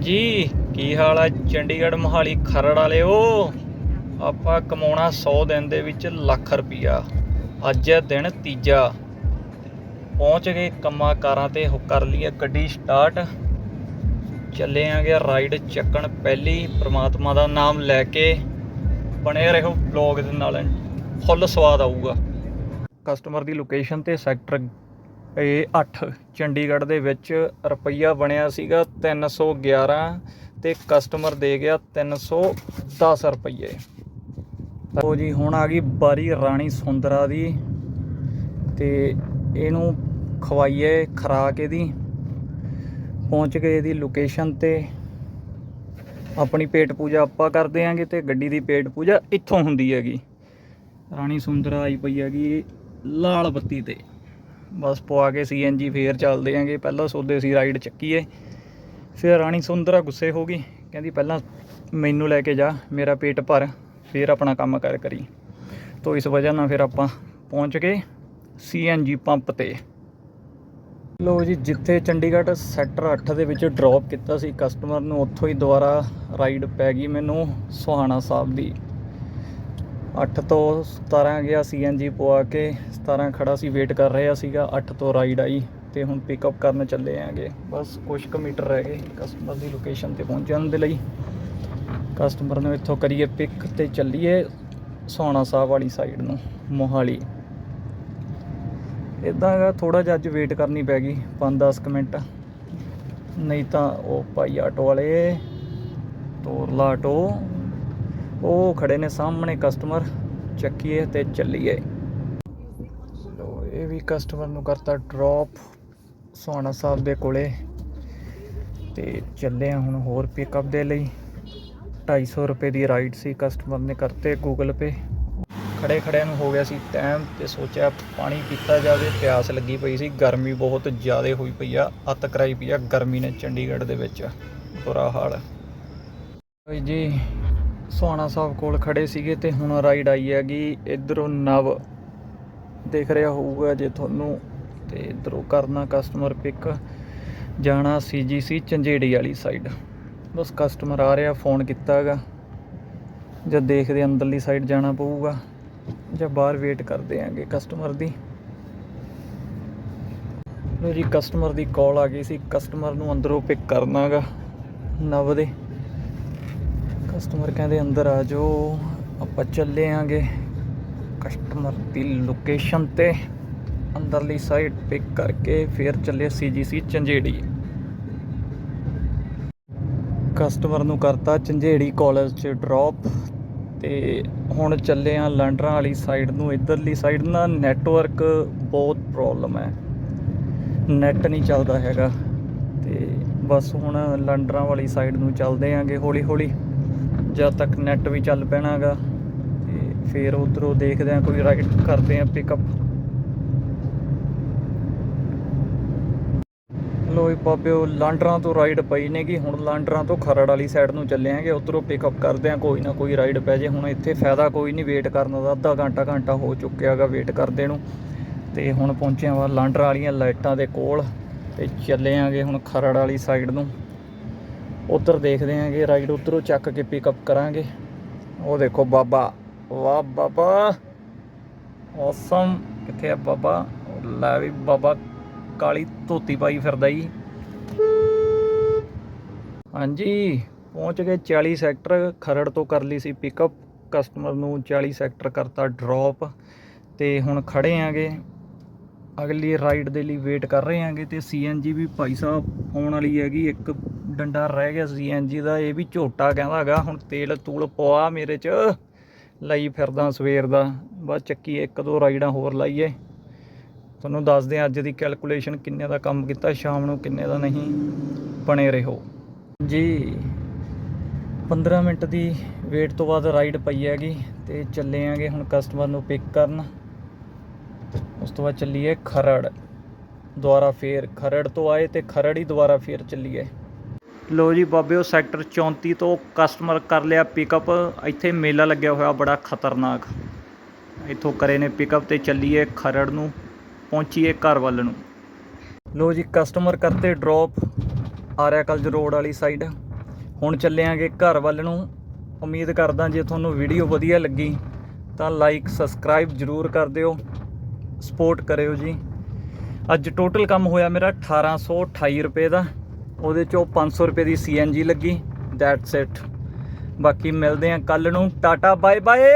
ਹਾਂਜੀ, ਕੀ ਹਾਲ ਆ ਚੰਡੀਗੜ੍ਹ ਮੋਹਾਲੀ ਖਰੜ ਵਾਲਿਓ? ਆਪਾਂ ਕਮਾਉਣਾ 100 ਦਿਨ ਦੇ ਵਿੱਚ ਲੱਖ ਰੁਪਈਆ। ਅੱਜ ਹੈ ਦਿਨ ਤੀਜਾ। ਪਹੁੰਚ ਗਏ ਕੰਮਾਂ ਕਾਰਾਂ ਤੇ ਹੋ ਕਰ ਲਈ ਗੱਡੀ ਸਟਾਰਟ ਚੱਲੇ ਆਂਗੇ ਰਾਈਡ ਚੱਕਣ ਪਹਿਲੀ, ਪ੍ਰਮਾਤਮਾ ਦਾ ਨਾਮ ਲੈ ਕੇ ਬਣੇ ਰਹੋ ਬਲੌਗ ਦੇ ਨਾਲ। ਫੁੱਲ ਸਵਾਦ ਆਊਗਾ। ਕਸਟਮਰ ਦੀ ਲੋਕੇਸ਼ਨ ਤੇ ਸੈਕਟਰ ਇਹ 8 ਚੰਡੀਗੜ੍ਹ ਦੇ ਵਿੱਚ ਰੁਪਈਆ ਬਣਿਆ ਸੀਗਾ 311 ਤੇ ਕਸਟਮਰ ਦੇ ਗਿਆ 310 ਰੁਪਈਏ। ਉਹ ਜੀ, ਹੁਣ ਆ ਗਈ ਬਾਰੀ ਰਾਣੀ ਸੁੰਦਰਾ ਦੀ ਤੇ ਇਹਨੂੰ ਖਵਾਈਏ ਖਰਾਕ ਇਹਦੀ। ਪਹੁੰਚ ਗਏ ਇਹਦੀ ਲੋਕੇਸ਼ਨ ਤੇ। ਆਪਣੀ ਪੇਟ ਪੂਜਾ ਆਪਾਂ ਕਰਦੇ ਆਂਗੇ ਤੇ ਗੱਡੀ ਦੀ ਪੇਟ ਪੂਜਾ ਇੱਥੋਂ ਹੁੰਦੀ ਹੈਗੀ। ਰਾਣੀ ਸੁੰਦਰਾ ਆਈ ਪਈ ਹੈਗੀ ਲਾਲ ਬੱਤੀ ਤੇ। ਬਸ ਪਵਾ ਕੇ ਸੀਐਨਜੀ ਫੇਰ ਚੱਲਦੇ ਆਂਗੇ। ਪਹਿਲਾਂ ਸੋਦੇ ਸੀ ਰਾਈਡ ਚੱਕੀਏ। ਫਿਰ ਰਾਣੀ ਸੁੰਦਰਾ ਗੁੱਸੇ ਹੋ ਗਈ। ਕਹਿੰਦੀ, ਪਹਿਲਾਂ ਮੈਨੂੰ ਲੈ ਕੇ ਜਾ, ਮੇਰਾ ਪੇਟ ਭਰ, ਫਿਰ ਆਪਣਾ ਕੰਮ ਕਰ ਕਰੀ। ਤੋ ਇਸ ਵਜ੍ਹਾ ਨਾਲ ਫਿਰ ਆਪਾਂ ਪਹੁੰਚ ਗਏ ਸੀਐਨਜੀ ਪੰਪ ਤੇ। ਲੋ ਜੀ, ਜਿੱਥੇ ਚੰਡੀਗੜ੍ਹ ਸੈਕਟਰ 8 ਦੇ ਵਿੱਚ ਡ੍ਰੌਪ ਕੀਤਾ ਸੀ ਕਸਟਮਰ ਨੂੰ, ਉੱਥੋਂ ਹੀ ਦੁਬਾਰਾ ਰਾਈਡ ਪੈ ਗਈ ਮੈਨੂੰ ਸੁਹਾਣਾ ਸਾਹਿਬ ਦੀ। 8 ਤੋਂ 17 ਗਿਆ ਸੀਐਨਜੀ ਪਵਾ ਕੇ 17 ਖੜਾ ਸੀ ਵੇਟ ਕਰ ਰਿਹਾ ਸੀਗਾ 8 ਤੋਂ ਰਾਈਡ ਆਈ ਤੇ ਹੁਣ ਪਿਕਅਪ ਕਰਨ ਚੱਲੇ ਆਂਗੇ ਬਸ ਕੁਝ ਕੁ ਮੀਟਰ ਰਹਿ ਗਏ ਕਸਟਮਰ ਦੀ ਲੋਕੇਸ਼ਨ ਤੇ ਪਹੁੰਚਣ ਦੇ ਲਈ। ਕਸਟਮਰ ਨੂੰ ਇੱਥੋਂ ਕਰੀਏ ਪਿਕ ਤੇ ਚੱਲੀਏ ਸੋਨਾ ਸਾਹਿਬ ਵਾਲੀ ਸਾਈਡ ਨੂੰ, ਮੋਹਾਲੀ। ਇਦਾਂ ਦਾ ਥੋੜਾ ਜਿਹਾ ਅੱਜ ਵੇਟ ਕਰਨੀ ਪੈ ਗਈ 5-10 ਮਿੰਟ। ਨਹੀਂ ਤਾਂ ਉਹ ਭਾਈ ਆਟੋ ਵਾਲੇ ਤੋਰ ਲਾ ਆਟੋ ਉਹ ਖੜੇ ਨੇ ਸਾਹਮਣੇ ਕਸਟਮਰ ਚੱਕੀਏ ਤੇ ਚੱਲੀਏ। ਲੋ, ਇਹ ਵੀ ਕਸਟਮਰ ਨੂੰ ਕਰਤਾ ਡ੍ਰੌਪ ਸੋਨਾ ਸਾਹਿਬ ਦੇ ਕੋਲੇ। ਤੇ ਚੱਲੇ ਆ ਹੁਣ ਹੋਰ ਪਿਕਅਪ ਦੇ ਲਈ। 250 ਰੁਪਏ ਦੀ ਰਾਈਡ ਸੀ ਕਸਟਮਰ ਨੇ ਕਰਤੇ ਗੂਗਲ ਪੇ ਖੜੇ ਖੜਿਆਂ ਨੂੰ ਹੋ ਗਿਆ ਸੀ ਟਾਈਮ ਤੇ ਸੋਚਿਆ ਪਾਣੀ ਪੀਤਾ ਜਾਵੇ, ਪਿਆਸ ਲੱਗੀ ਪਈ ਸੀ, ਗਰਮੀ ਬਹੁਤ ਜ਼ਿਆਦਾ ਹੋਈ ਪਈ ਆ, ਅੱਤ ਕਰਾਈ ਪਈ ਆ ਗਰਮੀ ਨੇ ਚੰਡੀਗੜ੍ਹ ਦੇ ਵਿੱਚ। ਬੁਰਾ ਹਾਲ। ਓਏ ਜੀ ਸੋਨਾ ਸਾਹਿਬ ਕੋਲ ਖੜੇ ਸੀਗੇ ਤੇ ਹੁਣ ਰਾਈਡ ਆਈ ਹੈਗੀ, ਇਧਰੋਂ ਨਵ ਦੇਖ ਰਿਹਾ ਹੋਊਗਾ ਜੇ ਤੁਹਾਨੂੰ, ਤੇ ਇਧਰੋਂ ਕਰਨਾ ਕਸਟਮਰ ਪਿਕ ਜਾਣਾ ਸੀਜੀਸੀ ਚੰਜੇੜੀ ਵਾਲੀ ਸਾਈਡ ਬਸ ਕਸਟਮਰ ਆ ਰਿਹਾ ਫੋਨ ਕੀਤਾ ਹੈਗਾ ਜਦ ਦੇਖਦੇ ਅੰਦਰਲੀ ਸਾਈਡ ਜਾਣਾ ਪਊਗਾ, ਜਾਂ ਬਾਹਰ ਵੇਟ ਕਰਦੇ ਆਂਗੇ ਕਸਟਮਰ ਦੀ। ਲੋ ਜੀ ਕਸਟਮਰ ਦੀ ਕਾਲ ਆ ਗਈ ਸੀ ਕਸਟਮਰ ਨੂੰ ਅੰਦਰੋਂ ਪਿਕ ਕਰਨਾਗਾ ਨਵ ਦੇ। ਕਸਟਮਰ ਕਹਿੰਦੇ ਅੰਦਰ ਆ ਜਾਓ, ਆਪਾਂ ਚੱਲੇ ਆਂਗੇ। ਕਸਟਮਰ ਦੀ ਲੋਕੇਸ਼ਨ ਤੇ ਅੰਦਰਲੀ ਸਾਈਡ ਪਿਕ ਕਰਕੇ ਫਿਰ ਚੱਲੇ ਸੀਜੀਸੀ ਚੰਜੇੜੀ ਕਸਟਮਰ ਨੂੰ ਕਰਤਾ ਚੰਜੇੜੀ ਕਾਲਜ 'ਚ ਡ੍ਰੌਪ ਤੇ ਹੁਣ ਚੱਲੇ ਆ ਲੰਡਰਾਂ ਵਾਲੀ ਸਾਈਡ ਨੂੰ। ਇਧਰਲੀ ਸਾਈਡ ਨਾ ਨੈਟਵਰਕ ਬਹੁਤ ਪ੍ਰੋਬਲਮ ਹੈ। ਨੈਟ ਨਹੀਂ ਚੱਲਦਾ ਹੈਗਾ ਤੇ ਬਸ ਹੁਣ ਲੰਡਰਾਂ ਵਾਲੀ ਸਾਈਡ ਨੂੰ ਚੱਲਦੇ ਆਂਗੇ ਹੌਲੀ ਹੌਲੀ ਜਦ ਤੱਕ ਨੈਟ ਵੀ ਚੱਲ ਪੈਣਾਗਾ ਤੇ ਫਿਰ ਉਧਰੋਂ ਦੇਖਦੇ ਆ ਕੋਈ ਰਾਈਡ ਕਰਦੇ ਆ ਪਿਕਅਪ ਲੋਈ ਬਾਬਿਓ ਲਾਂਡਰਾਂ ਤੋਂ ਰਾਈਡ ਪਈ ਨੇ ਨੇਗੀ। ਹੁਣ ਲਾਂਡਰਾਂ ਤੋਂ ਖਰੜ ਵਾਲੀ ਸਾਈਡ ਨੂੰ ਚੱਲੇ ਆਂਗੇ, ਉਧਰੋਂ ਪਿਕਅਪ ਕਰਦੇ ਆ ਕੋਈ ਨਾ ਕੋਈ ਰਾਈਡ ਪੈ ਜੇ। ਹੁਣ ਇੱਥੇ ਫਾਇਦਾ ਕੋਈ ਨਹੀਂ ਵੇਟ ਕਰਨ ਦਾ ਅੱਧਾ ਘੰਟਾ ਘੰਟਾ ਹੋ ਚੁੱਕਿਆਗਾ ਵੇਟ ਕਰਦੇ ਨੂੰ। ਤੇ ਹੁਣ ਪਹੁੰਚਿਆ ਵਾ ਲਾਂਡਰ ਵਾਲੀਆਂ ਲਾਈਟਾਂ ਦੇ ਕੋਲ ਤੇ ਚੱਲੇ ਆਂਗੇ ਹੁਣ ਖਰੜ ਵਾਲੀ ਸਾਈਡ ਨੂੰ। ਉਧਰ ਦੇਖਦੇ ਆਂਗੇ ਰਾਈਡ ਉਧਰੋਂ ਚੱਕ ਕੇ ਪਿਕਅਪ ਕਰਾਂਗੇ। ਉਹ ਦੇਖੋ ਬਾਬਾ, ਵਾਹ ਬਾਬਾ ਔਸਮ ਕਿੱਥੇ ਆ ਬਾਬਾ? ਲੈ ਵੀ ਬਾਬਾ, ਕਾਲੀ ਧੋਤੀ ਪਾਈ ਫਿਰਦਾ ਜੀ। ਹਾਂਜੀ, ਪਹੁੰਚ ਗਏ 40 ਸੈਕਟਰ ਖਰੜ ਤੋਂ ਕਰ ਲਈ ਸੀ ਪਿਕਅਪ ਕਸਟਮਰ ਨੂੰ 40 ਸੈਕਟਰ ਕਰਤਾ ਡ੍ਰੌਪ ਤੇ ਹੁਣ ਖੜੇ ਆਂਗੇ। ਅਗਲੀ ਰਾਈਡ ਦੇ ਲਈ ਵੇਟ ਕਰ ਰਹੇ ਆਂਗੇ ਤੇ ਸੀਐਨਜੀ ਵੀ ਭਾਈ ਸਾਹਿਬ ਆਉਣ ਵਾਲੀ ਹੈਗੀ ਇੱਕ ਡੰਡਾ ਰਹਿ ਗਿਆ ਸੀ ਸੀਐਨਜੀ ਦਾ, ਇਹ ਵੀ ਝੋਟਾ ਕਹਿੰਦਾ ਹੈਗਾ ਹੁਣ ਤੇਲ ਤੂਲ ਪਵਾ ਮੇਰੇ ਚ, ਲਈ ਫਿਰਦਾ ਸਵੇਰ ਦਾ, ਬਸ ਚੱਕੀ ਇੱਕ ਦੋ ਰਾਈਡਾਂ ਹੋਰ ਲਾਈਏ। ਤੁਹਾਨੂੰ ਦੱਸਦੇ ਹਾਂ ਅੱਜ ਦੀ ਕੈਲਕੂਲੇਸ਼ਨ ਕਿੰਨੇ ਦਾ ਕੰਮ ਕੀਤਾ, ਸ਼ਾਮ ਨੂੰ ਕਿੰਨੇ ਦਾ ਨਹੀਂ, ਬਣੇ ਰਹੋ। ਜੀ 15 ਮਿੰਟ ਦੀ ਵੇਟ ਤੋਂ ਬਾਅਦ ਰਾਈਡ ਪਈ ਹੈਗੀ, ਤੇ ਚੱਲੇ ਆਂਗੇ ਹੁਣ ਕਸਟਮਰ ਨੂੰ ਪਿਕ ਕਰਨ। ਉਸ ਤੋਂ ਬਾਅਦ ਚੱਲੀਏ ਖਰੜ, ਦੁਬਾਰਾ ਫੇਰ ਖਰੜ ਤੋਂ ਆਏ ਤੇ ਖਰੜ ਹੀ ਦੁਬਾਰਾ ਫੇਰ ਚੱਲੀਏ। ਲੋ ਜੀ ਬਾਬਿਓ ਸੈਕਟਰ 34 ਤੋਂ ਕਸਟਮਰ ਕਰ ਲਿਆ ਪਿਕਅਪ ਇੱਥੇ ਮੇਲਾ ਲੱਗਿਆ ਹੋਇਆ ਬੜਾ ਖਤਰਨਾਕ। ਇੱਥੋਂ ਕਰੇ ਨੇ ਪਿਕਅਪ ਤੇ ਚੱਲੀਏ ਖਰੜ ਨੂੰ, ਪਹੁੰਚੀਏ ਘਰ ਵੱਲ ਨੂੰ। ਲੋ ਜੀ ਕਸਟਮਰ ਕਰਤੇ ਡ੍ਰੌਪ ਆਰਿਆ ਕਲਜ ਰੋਡ ਵਾਲੀ ਸਾਈਡ ਹੁਣ ਚੱਲਿਆਂਗੇ ਘਰ ਵੱਲ ਨੂੰ। ਉਮੀਦ ਕਰਦਾ ਜੇ ਤੁਹਾਨੂੰ ਵੀਡੀਓ ਵਧੀਆ ਲੱਗੀ, ਤਾਂ ਲਾਈਕ ਸਬਸਕ੍ਰਾਈਬ ਜਰੂਰ ਕਰ ਦਿਓ। ਸਪੋਰਟ ਕਰਿਓ ਜੀ। ਅੱਜ ਟੋਟਲ ਕੰਮ ਹੋਇਆ ਮੇਰਾ 1828 ਰੁਪਏ ਦਾ। ਉਹਦੇ ਚੋਂ 500 ਰੁਪਏ ਦੀ ਸੀਐਨਜੀ ਲੱਗੀ ਦੈਟਸ ਇਟ ਬਾਕੀ ਮਿਲਦੇ ਆ ਕੱਲ ਨੂੰ। Tata bye bye